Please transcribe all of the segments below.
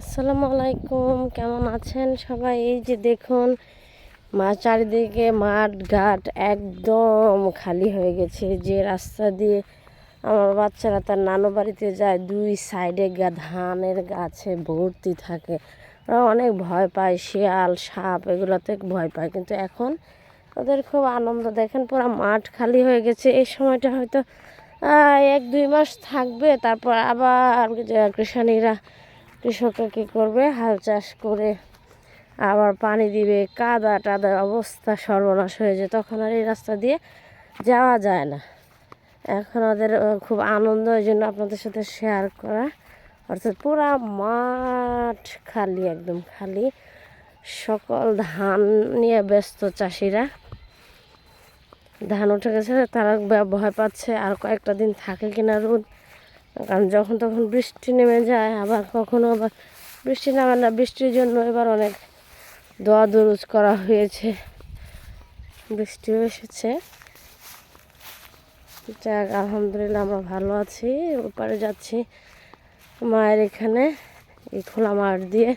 আসসালামু আলাইকুম, কেমন আছেন সবাই? এই যে দেখুন, মা চারিদিকে মাঠ, ঘাট একদম খালি হয়ে গেছে। যে রাস্তা দিয়ে আমার বাচ্চারা তার নানু বাড়িতে যায়, দুই সাইডে গা ধানের গাছে ভর্তি থাকে। ওরা অনেক ভয় পায়, শিয়াল, সাপ, এগুলোতে ভয় পায়। কিন্তু এখন ওদের খুব আনন্দ। দেখেন পুরো মাঠ খালি হয়ে গেছে। এই সময়টা হয়তো এক দুই মাস থাকবে, তারপর আবার কৃষানীরা কৃষকরা কী করবে? হাল চাষ করে আবার পানি দিবে, কাদা টাদা অবস্থা সর্বনাশ হয়ে যায়। তখন আর এই রাস্তা দিয়ে যাওয়া যায় না। এখন ওদের খুব আনন্দ ওই জন্য আপনাদের সাথে শেয়ার করা। অর্থাৎ পুরা মাঠ খালি, একদম খালি। সকল ধান নিয়ে ব্যস্ত চাষিরা। ধান উঠে গেছে, তারা ভয় পাচ্ছে। আর কয়েকটা দিন থাকে কিনা রোদ কারণ যখন তখন বৃষ্টি নেমে যায়, আবার কখনো আবার বৃষ্টি নামে না, বৃষ্টির জন্য এবার অনেক দোয়া দরুজ করা হয়েছে। বৃষ্টিও এসেছে। যাক, আলহামদুলিল্লাহ আমরা ভালো আছি। ওপারে যাচ্ছি মায়ের এখানে, এই খোলা মাঠ দিয়ে।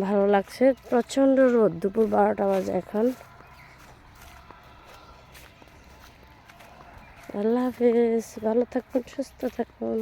ভালো লাগছে। প্রচণ্ড রোদ, দুপুর বারোটা বাজে এখন। আল্লাহ হাফিজ ভালো থাকুন সুস্থ থাকুন